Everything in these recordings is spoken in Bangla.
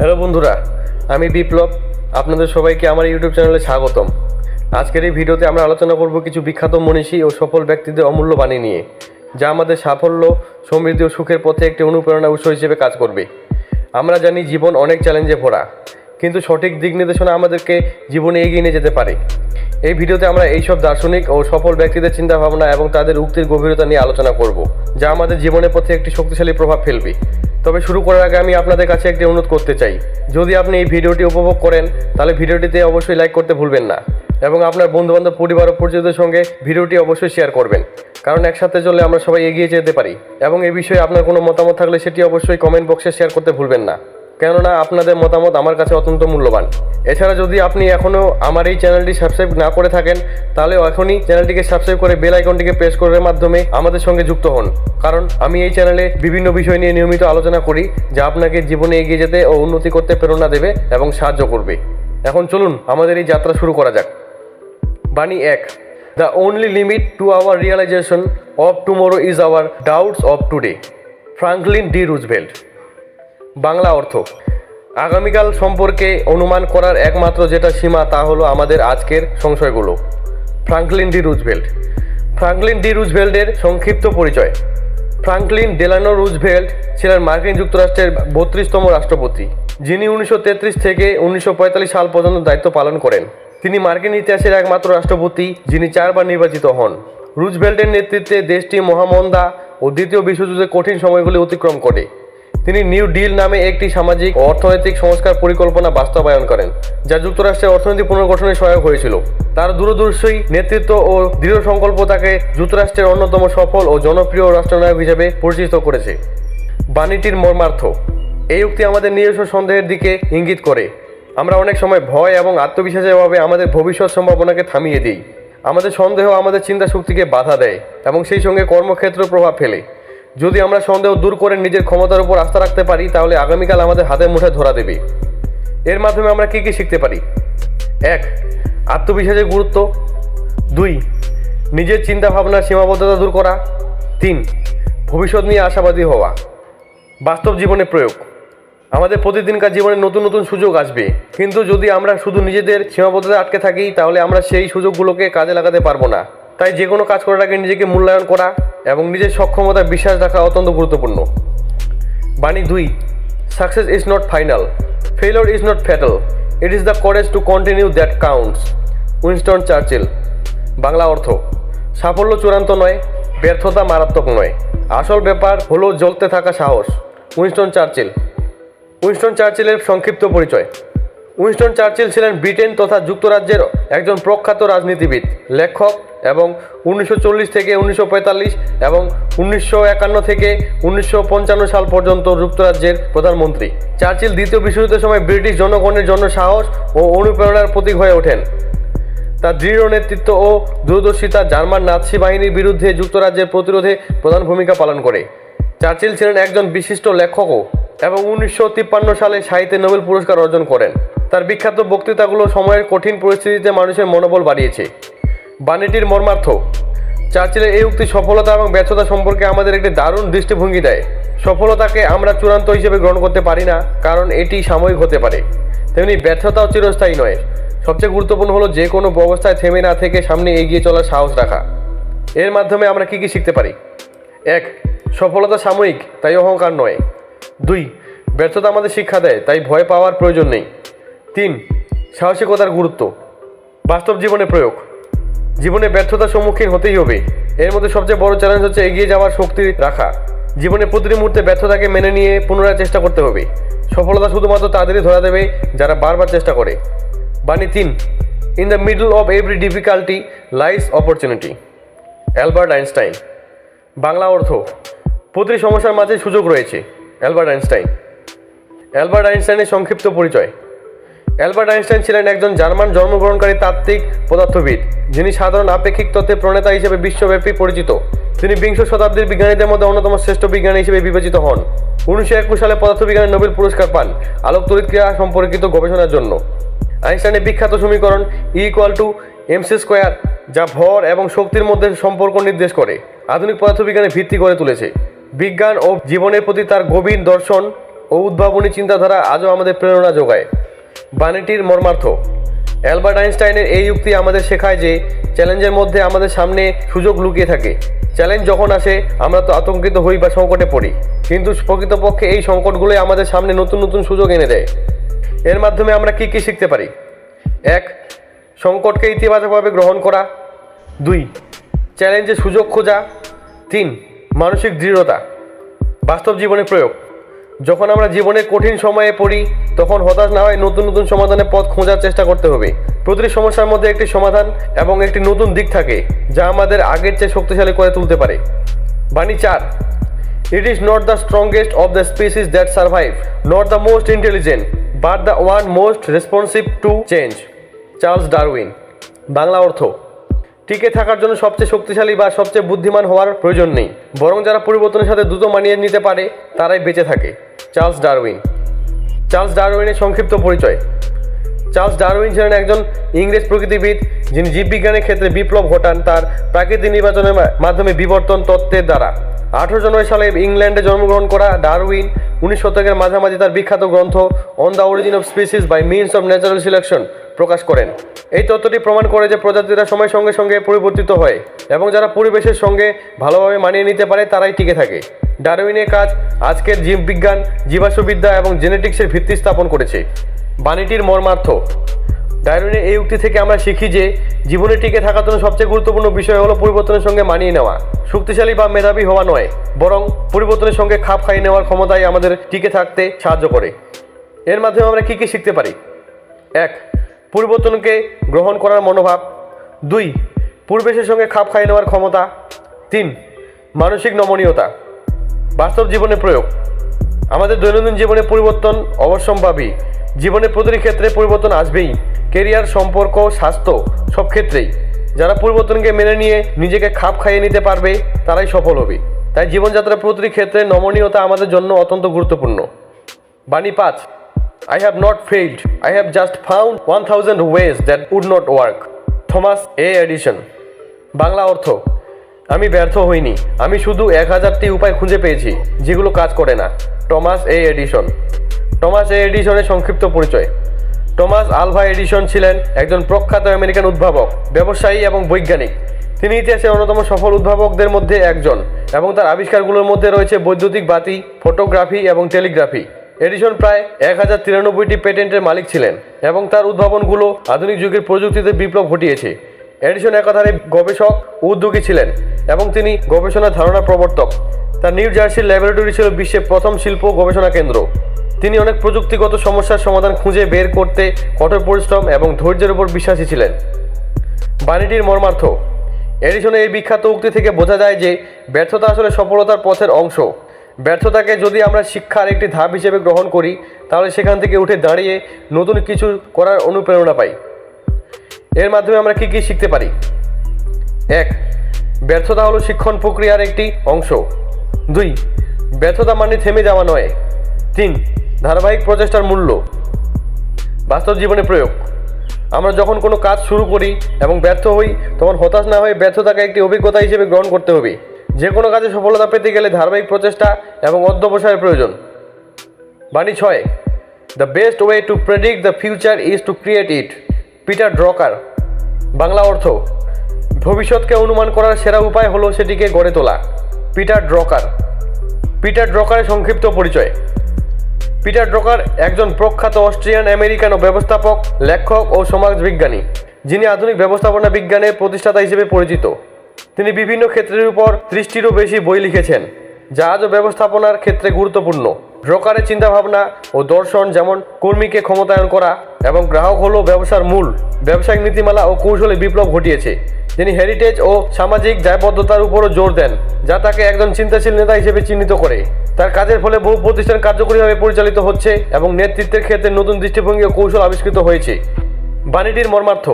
হ্যালো বন্ধুরা, আমি বিপ্লব, আপনাদের সবাইকে আমার ইউটিউব চ্যানেলে স্বাগতম। আজকের এই ভিডিওতে আমরা আলোচনা করব কিছু বিখ্যাত মনীষী ও সফল ব্যক্তিদের অমূল্য বাণী নিয়ে, যা আমাদের সাফল্য, সমৃদ্ধি ও সুখের পথে একটি অনুপ্রেরণা উৎস হিসেবে কাজ করবে। আমরা জানি জীবন অনেক চ্যালেঞ্জে ভরা, কিন্তু সঠিক দিক নির্দেশনা আমাদেরকে জীবনে এগিয়ে নিয়ে যেতে পারে। এই ভিডিওতে আমরা এইসব দার্শনিক ও সফল ব্যক্তিদের চিন্তাভাবনা এবং তাদের উক্তির গভীরতা নিয়ে আলোচনা করব, যা আমাদের জীবনের পথে একটি শক্তিশালী প্রভাব ফেলবে। তবে শুরু করার আগে আমি আপনাদের কাছে একটি অনুরোধ করতে চাই। যদি আপনি এই ভিডিওটি উপভোগ করেন, তাহলে ভিডিওটিতে অবশ্যই লাইক করতে ভুলবেন না এবং আপনার বন্ধুবান্ধব, পরিবার ও পরিচিতদের সঙ্গে ভিডিওটি অবশ্যই শেয়ার করবেন। কারণ একসাথে চলে আমরা সবাই এগিয়ে যেতে পারি এবং এই বিষয়ে আপনার কোনো মতামত থাকলে সেটি অবশ্যই কমেন্ট বক্সে শেয়ার করতে ভুলবেন না। কেননা আপনাদের মতামত আমার কাছে অত্যন্ত মূল্যবান। এছাড়া যদি আপনি এখনও আমার এই চ্যানেলটি সাবস্ক্রাইব না করে থাকেন, তাহলে এখনই চ্যানেলটিকে সাবস্ক্রাইব করে বেল আইকনটিকে প্রেস করার মাধ্যমে আমাদের সঙ্গে যুক্ত হন। কারণ আমি এই চ্যানেলে বিভিন্ন বিষয় নিয়ে নিয়মিত আলোচনা করি, যা আপনাকে জীবনে এগিয়ে যেতে ও উন্নতি করতে প্রেরণা দেবে এবং সাহায্য করবে। এখন চলুন আমাদের এই যাত্রা শুরু করা যাক। বাণী এক the only limit to our realization of tomorrow is our doubts of today Franklin D Roosevelt Bangla অর্থ। আগামীকাল সম্পর্কে অনুমান করার একমাত্র যেটা সীমা, তা হলো আমাদের আজকের সংশয়গুলো। Franklin D Roosevelt. Franklin D রুজভেল্টের সংক্ষিপ্ত পরিচয়। ফ্রাঙ্কলিন ডেলানো রুজভেল্ট ছিলেন মার্কিন যুক্তরাষ্ট্রের বত্রিশতম রাষ্ট্রপতি, যিনি উনিশশো তেত্রিশ থেকে উনিশশো পঁয়তাল্লিশ সাল পর্যন্ত দায়িত্ব পালন করেন। তিনি মার্কিন ইতিহাসের একমাত্র রাষ্ট্রপতি, যিনি চারবার নির্বাচিত হন। রুজভেল্টের নেতৃত্বে দেশটি মহামন্দা ও দ্বিতীয় বিশ্বযুদ্ধের কঠিন সময়গুলি অতিক্রম করে। তিনি নিউ ডিল নামে একটি সামাজিক, অর্থনৈতিক সংস্কার পরিকল্পনা বাস্তবায়ন করেন, যা যুক্তরাষ্ট্রের অর্থনীতি পুনর্গঠনে সহায়ক হয়েছিল। তার দূরদর্শী নেতৃত্ব ও দৃঢ় সংকল্প তাকে যুক্তরাষ্ট্রের অন্যতম সফল ও জনপ্রিয় রাষ্ট্রনায়ক হিসেবে পরিচিত করেছে। বাণীটির মর্মার্থ, এই উক্তি আমাদের নিজস্ব সন্দেহের দিকে ইঙ্গিত করে। আমরা অনেক সময় ভয় এবং আত্মবিশ্বাসের অভাবে আমাদের ভবিষ্যৎ সম্ভাবনাকে থামিয়ে দিই। আমাদের সন্দেহ আমাদের চিন্তা শক্তিকে বাধা দেয় এবং সেই সঙ্গে কর্মক্ষেত্র প্রভাব ফেলে। যদি আমরা সন্দেহ দূর করে নিজের ক্ষমতার উপর আস্থা রাখতে পারি, তাহলে আগামীকাল আমাদের হাতের মুঠে ধরা দেবে। এর মাধ্যমে আমরা কী কী শিখতে পারি? এক, আত্মবিশ্বাসের গুরুত্ব। দুই, নিজের চিন্তা ভাবনার সীমাবদ্ধতা দূর করা। তিন, ভবিষ্যৎ নিয়ে আশাবাদী হওয়া। বাস্তব জীবনে প্রয়োগ। আমাদের প্রতিদিনকার জীবনে নতুন নতুন সুযোগ আসবে। কিন্তু যদি আমরা শুধু নিজেদের সীমাবদ্ধতা আটকে থাকি, তাহলে আমরা সেই সুযোগগুলোকে কাজে লাগাতে পারব না। তাই যে কোনো কাজ করার আগে নিজেকে মূল্যায়ন করা এবং নিজের সক্ষমতায় বিশ্বাস রাখা অত্যন্ত গুরুত্বপূর্ণ। বাণী দুই success is not final failure is not fatal it is the courage to continue that counts Winston Churchill Bangla অর্থ, সাফল্য চূড়ান্ত নয়, ব্যর্থতা মারাত্মক নয়। আসল ব্যাপার হলো জ্বলতে থাকা সাহস উইনস্টন চার্চিল উইনস্টন চার্চিলের সংক্ষিপ্ত পরিচয়। উইনস্টন চার্চিল ছিলেন ব্রিটেন তথা যুক্তরাজ্যের একজন প্রখ্যাত রাজনীতিবিদ, লেখক এবং উনিশশো চল্লিশ থেকে উনিশশো পঁয়তাল্লিশ এবং উনিশশো একান্ন থেকে উনিশশো পঞ্চান্ন সাল পর্যন্ত যুক্তরাজ্যের প্রধানমন্ত্রী। চার্চিল দ্বিতীয় বিশ্বযুদ্ধের সময় ব্রিটিশ জনগণের জন্য সাহস ও অনুপ্রেরণার প্রতীক হয়ে ওঠেন। তার দৃঢ় নেতৃত্ব ও দূরদর্শিতা জার্মান নাৎসি বাহিনীর বিরুদ্ধে যুক্তরাজ্যের প্রতিরোধে প্রধান ভূমিকা পালন করে। চার্চিল ছিলেন একজন বিশিষ্ট লেখকও এবং উনিশশো তিপ্পান্ন সালে সাহিত্যে নোবেল পুরস্কার অর্জন করেন। তার বিখ্যাত বক্তৃতাগুলো সময়ের কঠিন পরিস্থিতিতে মানুষের মনোবল বাড়িয়েছে। বাণীটির মর্মার্থ। চার্চিলের এই উক্তি সফলতা এবং ব্যর্থতা সম্পর্কে আমাদের একটি দারুণ দৃষ্টিভঙ্গি দেয়। সফলতাকে আমরা চূড়ান্ত হিসেবে গ্রহণ করতে পারি না, কারণ এটি সাময়িক হতে পারে। তেমনি ব্যর্থতাও চিরস্থায়ী নয়। সবচেয়ে গুরুত্বপূর্ণ হলো যে কোনো অবস্থায় থেমে না থেকে সামনে এগিয়ে চলার সাহস রাখা। এর মাধ্যমে আমরা কী কী শিখতে পারি? এক, সফলতা সাময়িক, তাই অহংকার নয়। দুই, ব্যর্থতা আমাদের শিক্ষা দেয়, তাই ভয় পাওয়ার প্রয়োজন নেই। তিন, সাহসিকতার গুরুত্ব। বাস্তব জীবনে প্রয়োগ। জীবনে ব্যর্থতার সম্মুখীন হতেই হবে। এর মধ্যে সবচেয়ে বড় চ্যালেঞ্জ হচ্ছে এগিয়ে যাওয়ার শক্তি রাখা। জীবনে প্রতিটি মুহূর্তে ব্যর্থতাকে মেনে নিয়ে পুনরায় চেষ্টা করতে হবে। সফলতা শুধুমাত্র তাদেরই ধরা দেবে যারা বারবার চেষ্টা করে। বাণী তিন in the middle of every difficulty lies opportunity Albert Einstein. Bangla অর্থ, প্রতিটি সমস্যার মাঝে সুযোগ রয়েছে। Albert Einstein. অ্যালবার্ট আইনস্টাইনের সংক্ষিপ্ত পরিচয়। অ্যালবার্ট আইনস্টাইন ছিলেন একজন জার্মান জন্মগ্রহণকারী তাত্ত্বিক পদার্থবিদ, যিনি সাধারণ আপেক্ষিক তত্ত্বের প্রণেতা হিসেবে বিশ্বব্যাপী পরিচিত। তিনি বিংশ শতাব্দীর বিজ্ঞানীদের মধ্যে অন্যতম শ্রেষ্ঠ বিজ্ঞানী হিসেবে বিবেচিত হন। উনিশশো একুশ সালে পদার্থবিজ্ঞানে নোবেল পুরস্কার পান আলোক তড়িৎ ক্রিয়া সম্পর্কিত গবেষণার জন্য। আইনস্টাইনের বিখ্যাত সমীকরণ E equal to MC square যা ভর এবং শক্তির মধ্যে সম্পর্ক নির্দেশ করে, আধুনিক পদার্থবিজ্ঞানের ভিত্তি করে তুলেছে। বিজ্ঞান ও জীবনের প্রতি তার গভীর দর্শন ও উদ্ভাবনী চিন্তাধারা আজও আমাদের প্রেরণা যোগায়। বাণীটির মর্মার্থ। অ্যালবার্ট আইনস্টাইনের এই উক্তি আমাদের শেখায় যে, চ্যালেঞ্জের মধ্যে আমাদের সামনে সুযোগ লুকিয়ে থাকে। চ্যালেঞ্জ যখন আসে, আমরা তো আতঙ্কিত হই বা সংকটে পড়ি। কিন্তু প্রকৃতপক্ষে এই সংকটগুলোই আমাদের সামনে নতুন নতুন সুযোগ এনে দেয়। এর মাধ্যমে আমরা কি কি শিখতে পারি? এক, সংকটকে ইতিবাচকভাবে গ্রহণ করা। দুই চ্যালেঞ্জে সুযোগ খোঁজা। তিন, মানসিক দৃঢ়তা। বাস্তব জীবনে প্রয়োগ। যখন আমরা জীবনে কঠিন সময়ে পড়ি, তখন হতাশ না হয় নতুন নতুন সমাধানের পথ খোঁজার চেষ্টা করতে হবে। প্রতিটি সমস্যার মধ্যে একটি সমাধান এবং একটি নতুন দিক থাকে, যা আমাদের আগের চেয়ে শক্তিশালী করে তুলতে পারে। বাণী চার it is not the strongest of the species that survive not the most intelligent but the one most responsive to change Charles Darwin, Bangla অর্থ, টিকে থাকার জন্য সবচেয়ে শক্তিশালী বা সবচেয়ে বুদ্ধিমান হওয়ার প্রয়োজন নেই, বরং যারা পরিবর্তনের সাথে দ্রুত মানিয়ে নিতে পারে, তারাই বেঁচে থাকে। Charles Darwin. চার্লস ডারউইনের সংক্ষিপ্ত পরিচয়। চার্লস ডারউইন ছিলেন একজন ইংরেজ প্রকৃতিবিদ যিনি জীববিজ্ঞানের ক্ষেত্রে বিপ্লব ঘটান তার প্রাকৃতিক নির্বাচনের মাধ্যমে বিবর্তন তত্ত্বের দ্বারা। আঠেরো জানুয়ারি সালে ইংল্যান্ডে জন্মগ্রহণ করা ডারউইন উনিশ শতকের মাঝামাঝি তার বিখ্যাত গ্রন্থ on the origin of species by means of natural selection প্রকাশ করেন। এই তত্ত্বটি প্রমাণ করে যে প্রজাতিরা সময়ের সঙ্গে সঙ্গে পরিবর্তিত হয় এবং যারা পরিবেশের সঙ্গে ভালোভাবে মানিয়ে নিতে পারে, তারাই টিকে থাকে। ডারউইনের কাজ আজকের জীববিজ্ঞান জীবাশ্মবিদ্যা এবং জেনেটিক্সের ভিত্তি স্থাপন করেছে। বাণীটির মর্মার্থ। ডারউইনের এই উক্তি থেকে আমরা শিখি যে জীবনে টিকে থাকার জন্য সবচেয়ে গুরুত্বপূর্ণ বিষয় হলো পরিবর্তনের সঙ্গে মানিয়ে নেওয়া। শক্তিশালী বা মেধাবী হওয়া নয়, বরং পরিবর্তনের সঙ্গে খাপ খাইয়ে নেওয়ার ক্ষমতাই আমাদের টিকে থাকতে সাহায্য করে। এর মাধ্যমে আমরা কী কী শিখতে পারি? এক পরিবর্তনকে গ্রহণ করার মনোভাব। দুই, পরিবেশের সঙ্গে খাপ খাইয়ে নেওয়ার ক্ষমতা। তিন, মানসিক নমনীয়তা। বাস্তব জীবনে প্রয়োগ। আমাদের দৈনন্দিন জীবনে পরিবর্তন অবশ্যম্ভাবী। জীবনের প্রতিটি ক্ষেত্রে পরিবর্তন আসবেই। কেরিয়ার, সম্পর্ক, স্বাস্থ্য সব ক্ষেত্রেই। যারা পরিবর্তনকে মেনে নিয়ে নিজেকে খাপ খাইয়ে নিতে পারবে, তারাই সফল হবে। তাই জীবনযাত্রার প্রতিটি ক্ষেত্রে নমনীয়তা আমাদের জন্য অত্যন্ত গুরুত্বপূর্ণ। বাণী পাঁচ have not failed I have just found one thousand ways that would not work Thomas A Edison Bangla অর্থ। আমি ব্যর্থ হইনি। আমি শুধু এক হাজারটি উপায় খুঁজে পেয়েছি, যেগুলো কাজ করে না। Thomas A Edison Thomas A এডিশনের সংক্ষিপ্ত পরিচয়। টমাস আলভা এডিশন ছিলেন একজন প্রখ্যাত আমেরিকান উদ্ভাবক, ব্যবসায়ী এবং বৈজ্ঞানিক। তিনি ইতিহাসের অন্যতম সফল উদ্ভাবকদের মধ্যে একজন এবং তার আবিষ্কারগুলোর মধ্যে রয়েছে বৈদ্যুতিক বাতি, ফটোগ্রাফি এবং টেলিগ্রাফি। এডিশন প্রায় এক হাজার তিরানব্বইটি পেটেন্টের মালিক ছিলেন এবং তার উদ্ভাবনগুলো আধুনিক যুগের প্রযুক্তিতে বিপ্লব ঘটিয়েছে। এডিশন একাধারে গবেষক উদ্যোগী ছিলেন এবং তিনি গবেষণার ধারণা প্রবর্তক। তার নিউ জার্সির ল্যাবরেটরি ছিল বিশ্বের প্রথম শিল্প গবেষণা কেন্দ্র। তিনি অনেক প্রযুক্তিগত সমস্যার সমাধান খুঁজে বের করতে কঠোর পরিশ্রম এবং ধৈর্যের উপর বিশ্বাসী ছিলেন। বাণীটির মর্মার্থ। এডিশনের এই বিখ্যাত উক্তি থেকে বোঝা যায় যে ব্যর্থতা আসলে সফলতার পথের অংশ। ব্যর্থতাকে যদি আমরা শিক্ষার একটি ধাপ হিসেবে গ্রহণ করি, তাহলে সেখান থেকে উঠে দাঁড়িয়ে নতুন কিছু করার অনুপ্রেরণা পাই। এর মাধ্যমে আমরা কী কী শিখতে পারি? এক, ব্যর্থতা হলো শিক্ষণ প্রক্রিয়ার একটি অংশ। দুই, ব্যর্থতা মানে থেমে যাওয়া নয়। তিন, ধারাবাহিক প্রচেষ্টার মূল্য। বাস্তব জীবনে প্রয়োগ। আমরা যখন কোনো কাজ শুরু করি এবং ব্যর্থ হই, তখন হতাশ না হয়ে ব্যর্থতাকে একটি অভিজ্ঞতা হিসেবে গ্রহণ করতে হবে। যে কোনো কাজে সফলতা পেতে গেলে ধারাবাহিক প্রচেষ্টা এবং অধ্যবসায়ের প্রয়োজন। বাণী ছয় the best way to predict the future is to create it Peter Drucker, Bangla অর্থ, ভবিষ্যৎকে অনুমান করার সেরা উপায় হলো সেটিকে গড়ে তোলা। পিটার ড্রকার, পিটার ড্রকারের সংক্ষিপ্ত পরিচয়। পিটার ড্রকার একজন প্রখ্যাত অস্ট্রিয়ান আমেরিকান ও ব্যবস্থাপক, লেখক ও সমাজবিজ্ঞানী, যিনি আধুনিক ব্যবস্থাপনা বিজ্ঞানের প্রতিষ্ঠাতা হিসেবে পরিচিত। তিনি বিভিন্ন ক্ষেত্রের উপর ত্রিশটিরও বেশি বই লিখেছেন জাহাজ আজও ব্যবস্থাপনার ক্ষেত্রে গুরুত্বপূর্ণ। ড্রকারের চিন্তাভাবনা ও দর্শন যেমন কর্মীকে ক্ষমতায়ন করা এবং গ্রাহক হলো ব্যবসার মূল, ব্যবসায়িক নীতিমালা ও কৌশলে বিপ্লব ঘটিয়েছে। তিনি হেরিটেজ ও সামাজিক দায়বদ্ধতার উপরও জোর দেন, যা তাকে একজন চিন্তাশীল নেতা হিসেবে চিহ্নিত করে। তার কাজের ফলে বহু প্রতিষ্ঠান কার্যকরীভাবে পরিচালিত হচ্ছে এবং নেতৃত্বের ক্ষেত্রে নতুন দৃষ্টিভঙ্গি ও কৌশল আবিষ্কৃত হয়েছে। বাণীটির মর্মার্থ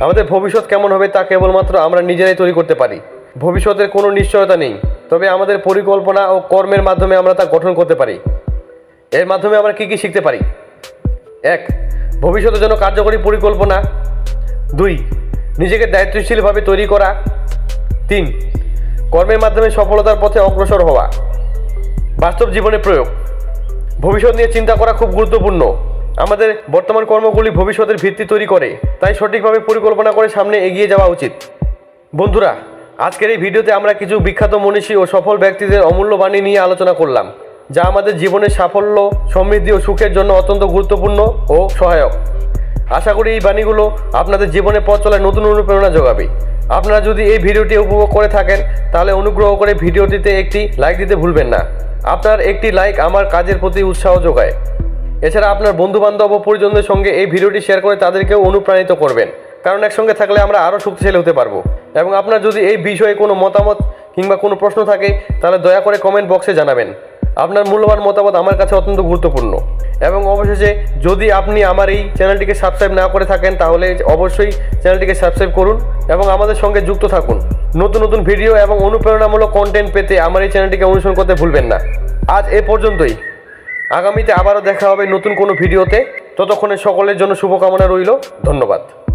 আমাদের ভবিষ্যৎ কেমন হবে তা কেবলমাত্র আমরা নিজেরাই তৈরি করতে পারি। ভবিষ্যতের কোনো নিশ্চয়তা নেই, তবে আমাদের পরিকল্পনা ও কর্মের মাধ্যমে আমরা তা গঠন করতে পারি। এর মাধ্যমে আমরা কী কী শিখতে পারি? এক, ভবিষ্যতের জন্য কার্যকরী পরিকল্পনা। দুই, নিজেকে দায়িত্বশীলভাবে তৈরি করা। তিন, কর্মের মাধ্যমে সফলতার পথে অগ্রসর হওয়া। বাস্তব জীবনে প্রয়োগ। ভবিষ্যৎ নিয়ে চিন্তা করা খুব গুরুত্বপূর্ণ। আমাদের বর্তমান কর্মগুলি ভবিষ্যতের ভিত্তি তৈরি করে, তাই সঠিকভাবে পরিকল্পনা করে সামনে এগিয়ে যাওয়া উচিত। বন্ধুরা, আজকের এই ভিডিওতে আমরা কিছু বিখ্যাত মনীষী ও সফল ব্যক্তিদের অমূল্য বাণী নিয়ে আলোচনা করলাম, যা আমাদের জীবনের সাফল্য, সমৃদ্ধি ও সুখের জন্য অত্যন্ত গুরুত্বপূর্ণ ও সহায়ক। আশা করি এই বাণীগুলো আপনাদের জীবনে পথ চলায় নতুন অনুপ্রেরণা যোগাবে। আপনারা যদি এই ভিডিওটি উপভোগ করে থাকেন, তাহলে অনুগ্রহ করে ভিডিওটিতে একটি লাইক দিতে ভুলবেন না। আপনার একটি লাইক আমার কাজের প্রতি উৎসাহ যোগায়। এছাড়া আপনার বন্ধু বান্ধব ও পরিজনদের সঙ্গে এই ভিডিওটি শেয়ার করে তাদেরকেও অনুপ্রাণিত করবেন। কারণ একসঙ্গে থাকলে আমরা আরও শক্তিশালী হতে পারব। এবং আপনার যদি এই বিষয়ে কোনো মতামত কিংবা কোনো প্রশ্ন থাকে, তাহলে দয়া করে কমেন্ট বক্সে জানাবেন। আপনার মূল্যবান মতামত আমার কাছে অত্যন্ত গুরুত্বপূর্ণ। এবং অবশেষে যদি আপনি আমার এই চ্যানেলটিকে সাবস্ক্রাইব না করে থাকেন, তাহলে অবশ্যই চ্যানেলটিকে সাবস্ক্রাইব করুন এবং আমাদের সঙ্গে যুক্ত থাকুন। নতুন নতুন ভিডিও এবং অনুপ্রেরণামূলক কন্টেন্ট পেতে আমার এই চ্যানেলটিকে অনুসরণ করতে ভুলবেন না। আজ এ পর্যন্তই। আগামীতে আবারও দেখা হবে নতুন কোনো ভিডিওতে। ততক্ষণে সকলের জন্য শুভকামনা রইল। ধন্যবাদ।